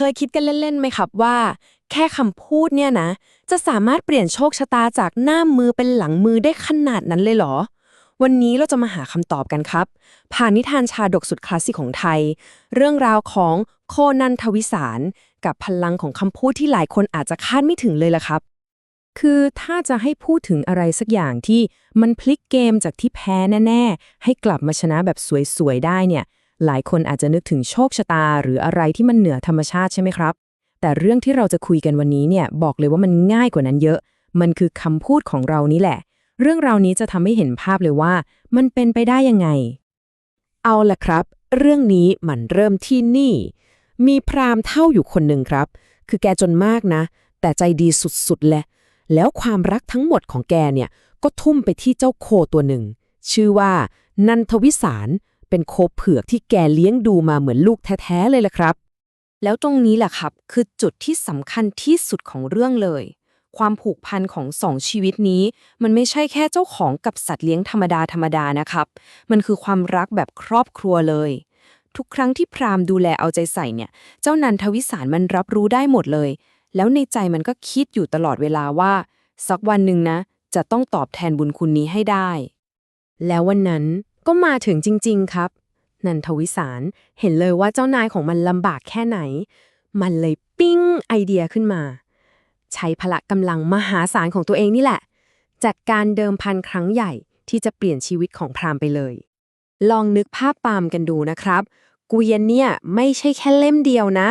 เคยคิดกันเล่นๆไหมครับว่า แค่คำพูดเนี่ยนะ จะสามารถเปลี่ยนโชคชะตาจากหน้ามือเป็นหลังมือได้ขนาดนั้นเลยเหรอ วันนี้เราจะมาหาคำตอบกันครับ ผ่านนิทานชาดกสุดคลาสสิกของไทย เรื่องราวของโคนันทวิสาร กับพลังของคำพูดที่หลายคนอาจจะคาดไม่ถึงเลยล่ะครับ คือถ้าจะให้พูดถึงอะไรสักอย่างที่มันพลิกเกมจากที่แพ้แน่ ๆ ให้กลับมาชนะแบบสวยๆได้เนี่ย หลายคนอาจจะนึกถึงโชคชะตา หรืออะไรที่มันเหนือธรรมชาติใช่ไหมครับ แต่เรื่องที่เราจะคุยกันวันนี้เนี่ยบอกเลยว่ามันง่ายกว่านั้นเยอะ มันคือคำพูดของเรานี่แหละ เรื่องราวนี้จะทำให้เห็นภาพเลยว่า มันเป็นไปได้ยังไง เอาละครับ เรื่องนี้มันเริ่มที่นี่ มีพราหมณ์เท่าอยู่คนหนึ่งครับ คือแกจนมากนะ แต่ใจดีสุดๆเลยแล้วความรักทั้งหมดของแกเนี่ยก็ทุ่มไปที่เจ้าโคตัวหนึ่ง ชื่อว่านันทวิสาร เป็นโคเผือกที่แกเลี้ยงดูมาเหมือนลูกแท้ๆเลยล่ะครับ แล้วตรงนี้แหละครับ คือจุดที่สำคัญที่สุดของเรื่องเลย ความผูกพันของสองชีวิตนี้ มันไม่ใช่แค่เจ้าของกับสัตว์เลี้ยงธรรมดาธรรมดานะครับ มันคือความรักแบบครอบครัวเลย ทุกครั้งที่พรามดูแลเอาใจใส่เนี่ย เจ้านันทวิสารมันรับรู้ได้หมดเลย แล้วในใจมันก็คิดอยู่ตลอดเวลาว่า สักวันหนึ่งนะ จะต้องตอบแทนบุญคุณนี้ให้ได้ แล้ววันนั้น ก็มาถึงจริง ๆ ครับ นันทวิสารเห็นเลยว่าเจ้านายของมันลำบากแค่ไหน มันเลยปิ้งไอเดียขึ้นมา ใช้พละกำลังมหาศาลของตัวเองนี่แหละ จัดการเดิมพันครั้งใหญ่ที่จะเปลี่ยนชีวิตของพราหมณ์ไปเลย ลองนึกภาพปามกันดูนะครับ เกวียนเนี่ยไม่ใช่แค่เล่มเดียวนะ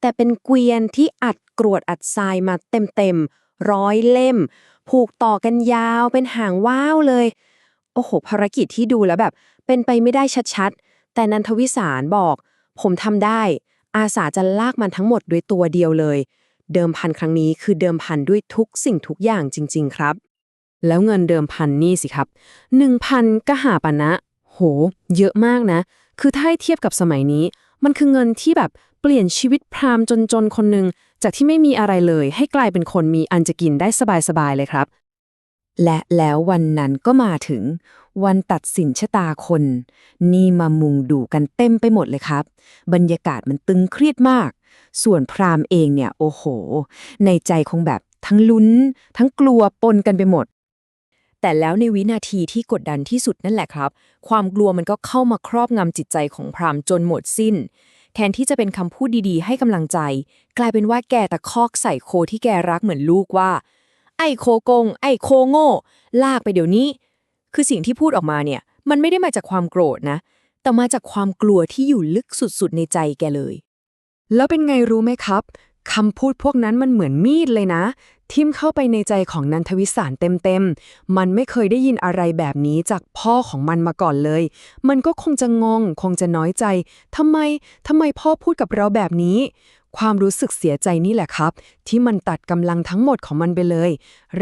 แต่เป็นเกวียนที่อัดกรวดอัดทรายมาเต็มๆร้อยเล่ม ผูกต่อกันยาวเป็นหางว้าวเลย โอ้โหภารกิจที่ดูแล้วแบบ เป็นไปไม่ได้ชัดๆ แต่นันทวิสารบอก ผมทำได้ อาสาจะลากมันทั้งหมดด้วยตัวเดียวเลย เดิมพันครั้งนี้คือเดิมพันด้วยทุกสิ่งทุกอย่างจริง ๆ ครับ แล้วเงินเดิมพันนี่สิครับ 1,000กหาปณะโห เยอะมากนะ คือถ้าให้เทียบกับสมัยนี้ มันคือเงินที่แบบเปลี่ยนชีวิตพราหมณ์จนๆคนหนึ่งจากที่ไม่มีอะไรเลย ให้กลายเป็นคนมีอันจะกินได้สบายๆเลยครับ และแล้ววันนั้นก็มาถึง วันตัดสินชะตาคน นี่มามุงดูกันเต็มไปหมดเลยครับ บรรยากาศมันตึงเครียดมาก ส่วนพรามเองเนี่ย โอ้โห ในใจคงแบบทั้งลุ้น ทั้งกลัวปนกันไปหมด แต่แล้วในวินาทีที่กดดันที่สุดนั่นแหละครับ ความกลัวมันก็เข้ามาครอบงำจิตใจของพรามจนหมดสิ้น แทนที่จะเป็นคำพูดดีๆ ให้กำลังใจ กลายเป็นว่าแกตะคอกใส่โคที่แกรักเหมือนลูกว่า ไอ้โคโกง ไอ้โคโง่ ลากไปเดี๋ยวนี้ คือสิ่งที่พูดออกมาเนี่ย มันไม่ได้มาจากความโกรธนะ แต่มาจากความกลัวที่อยู่ลึกสุดๆในใจแกเลย แล้วเป็นไงรู้ไหมครับคำพูดพวกนั้นมันเหมือนมีดเลยนะ ทิ่มเข้าไปในใจของนันทวิสารเต็มๆ มันไม่เคยได้ยินอะไรแบบนี้จากพ่อของมันมาก่อนเลย มันก็คงจะงง คงจะน้อยใจทำไมทำไมพ่อพูดกับเราแบบนี้ ความรู้สึกเสียใจนี่แหละครับ ที่มันตัดกำลังทั้งหมดของมันไปเลย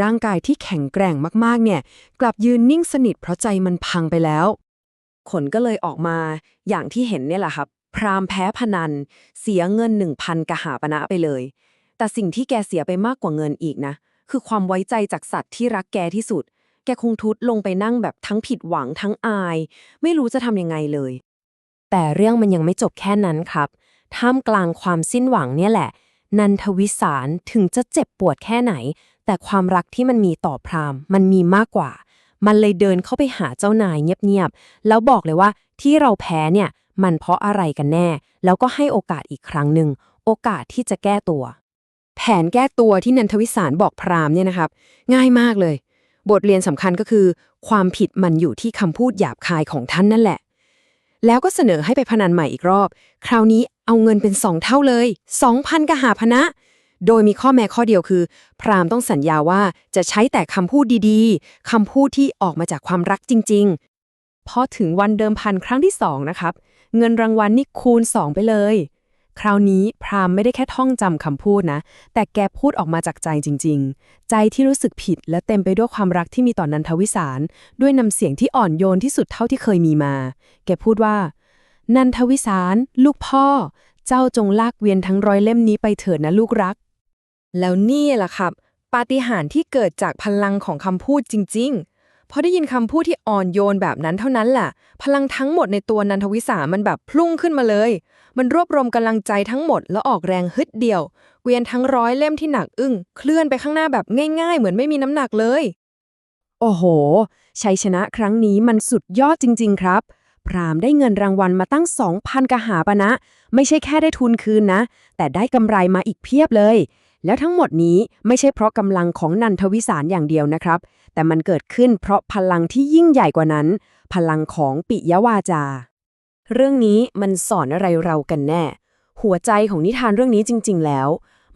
ร่างกายที่แข็งแกร่งมากๆ เนี่ย กลับยืนนิ่งสนิทเพราะใจมันพังไปแล้วผลก็เลยออกมาอย่างที่เห็นเนี่ยแหละครับ พรามแพ้พนัน เสียเงิน1,000กหาปณะไปเลย แต่สิ่งที่แกเสียไปมากกว่าเงินอีกนะ คือความไว้ใจจากสัตว์ที่รักแกที่สุด แกคงทุดลงไปนั่งแบบทั้งผิดหวังทั้งอาย ไม่รู้จะทำยังไงเลย แต่เรื่องมันยังไม่จบแค่นั้นครับ ท่ามกลางความสิ้นหวังเนี่ยแหละ นันทวิสารถึงจะเจ็บปวดแค่ไหน แต่ความรักที่มันมีต่อพรามมันมีมากกว่า มันเลยเดินเข้าไปหาเจ้านายเงียบๆ แล้วบอกเลยว่าที่เราแพ้เนี่ยมันเพราะอะไรกันแน่ แล้วก็ให้โอกาสอีกครั้งหนึ่ง โอกาสที่จะแก้ตัว แผนแก้ตัวที่นันทวิสารบอกพรามเนี่ยนะครับ ง่ายมากเลย บทเรียนสำคัญก็คือ ความผิดมันอยู่ที่คำพูดหยาบคายของท่านนั่นแหละ แล้วก็เสนอให้ไปพนันใหม่อีกรอบ คราวนี้ เอาเงินเป็นสองเท่าเลย 2,000กหาพนะ โดยมีข้อแม้ข้อเดียวคือ พราหมณ์ต้องสัญญาว่าจะใช้แต่คำพูดดีๆคำพูดที่ออกมาจากความรักจริงๆ พอถึงวันเดิมพันครั้งที่สองนะครับ เงินรางวัลนี่คูณ 2 ไปเลย คราวนี้พราหมณ์ไม่ได้แค่ท่องจำคำพูดนะ แต่แกพูดออกมาจากใจจริง ๆ ใจที่รู้สึกผิดและเต็มไปด้วยความรักที่มีต่อนนันทวิสาร ด้วยน้ำเสียงที่อ่อนโยนที่สุดเท่าที่เคยมีมา แกพูดว่า นันทวิสาร ลูกพ่อ เจ้าจงลากเวียนทั้งร้อยเล่มนี้ไปเถิดนะลูกรัก แล้วนี่แหละครับ ปาฏิหาริย์ที่เกิดจากพลังของคำพูดจริง ๆ พอได้ยินคำพูดที่อ่อนโยนแบบนั้นเท่านั้นแหละพลังทั้งหมดในตัวนันทวิสามันแบบพลุ่งขึ้นมาเลย มันรวบรวมกำลังใจทั้งหมดแล้วออกแรงฮึดเดียว เกวียนทั้งร้อยเล่มที่หนักอึ้งเคลื่อนไปข้างหน้าแบบง่าย ๆ เหมือนไม่มีน้ำหนักเลย โอ้โห ชัยชนะครั้งนี้มันสุดยอดจริง ๆ ครับ พรามได้เงินรางวัลมาตั้ง 2,000 กหาปณะนะ ไม่ใช่แค่ได้ทุนคืนนะ แต่ได้กำไรมาอีกเพียบเลย แล้วทั้งหมดนี้ไม่ใช่เพราะกำลังของนันทวิสารอย่างเดียวนะครับ แต่มันเกิดขึ้นเพราะพลังที่ยิ่งใหญ่กว่านั้น พลังของปิยวาจา เรื่องนี้มันสอนอะไรเรากันแน่ หัวใจของนิทานเรื่องนี้จริง ๆ แล้ว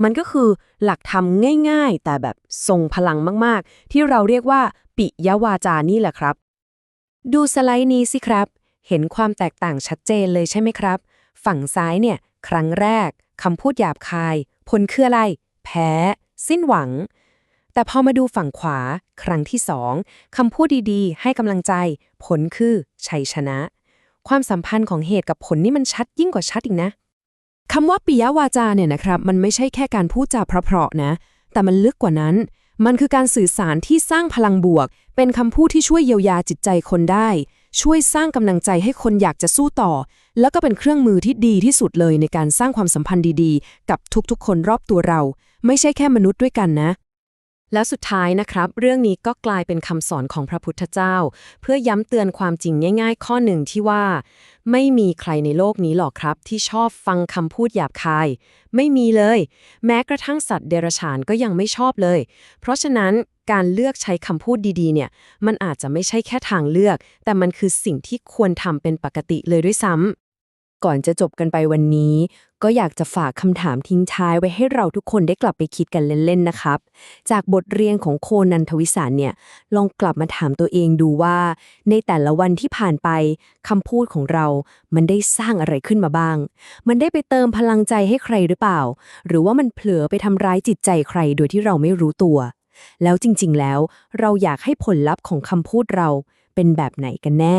มันก็คือหลักธรรมง่ายๆ แต่แบบทรงพลังมากๆ ที่เราเรียกว่า ปิยวาจานี่แหละครับ ดูสไลด์นี้สิครับ เห็นความแตกต่างชัดเจนเลยใช่ไหมครับ ฝั่งซ้ายเนี่ย ครั้งแรกคำพูดหยาบคาย ผลคืออะไร แพ้ สิ้นหวัง แต่พอมาดูฝั่งขวา ครั้งที่สองคำพูดดีๆ ให้กำลังใจ ผลคือชัยชนะ ความสัมพันธ์ของเหตุกับผลนี่มันชัดยิ่งกว่าชัดอีกนะคำว่าปิยวาจาเนี่ยนะครับ มันไม่ใช่แค่การพูดจาเพราะๆนะ แต่มันลึกกว่านั้น มันคือการสื่อสารที่สร้างพลังบวก เป็นคำพูดที่ช่วยเยียวยาจิตใจคนได้ ช่วยสร้างกำลังใจให้คนอยากจะสู้ต่อ แล้วก็เป็นเครื่องมือที่ดีที่สุดเลยในการสร้างความสัมพันธ์ดีๆ กับทุกๆ คนรอบตัวเรา ไม่ใช่แค่มนุษย์ด้วยกันนะ แล้วสุดท้ายนะครับ เรื่องนี้ก็กลายเป็นคำสอนของพระพุทธเจ้า เพื่อย้ำเตือนความจริงง่ายๆ ข้อหนึ่งที่ว่า ไม่มีใครในโลกนี้หรอกครับ ที่ชอบฟังคำพูดหยาบคาย ไม่มีเลย แม้กระทั่งสัตว์เดรัจฉานก็ยังไม่ชอบเลย เพราะฉะนั้นการเลือกใช้คำพูดดีๆ เนี่ย มันอาจจะไม่ใช่แค่ทางเลือก แต่มันคือสิ่งที่ควรทำเป็นปกติเลยด้วยซ้ำ ก่อนจะจบกันไปวันนี้ ก็อยากจะฝากคำถามทิ้งท้ายไว้ให้เราทุกคนได้กลับไปคิดกันเล่น ๆ นะครับ จากบทเรียนของโคนันทวิสารเนี่ย ลองกลับมาถามตัวเองดูว่า ในแต่ละวันที่ผ่านไปคำพูดของเรา มันได้สร้างอะไรขึ้นมาบ้าง มันได้ไปเติมพลังใจให้ใครหรือเปล่า หรือว่ามันเผลอไปทำร้ายจิตใจใครโดยที่เราไม่รู้ตัว แล้วจริง ๆ แล้ว เราอยากให้ผลลัพธ์ของคำพูดเราเป็นแบบไหนกันแน่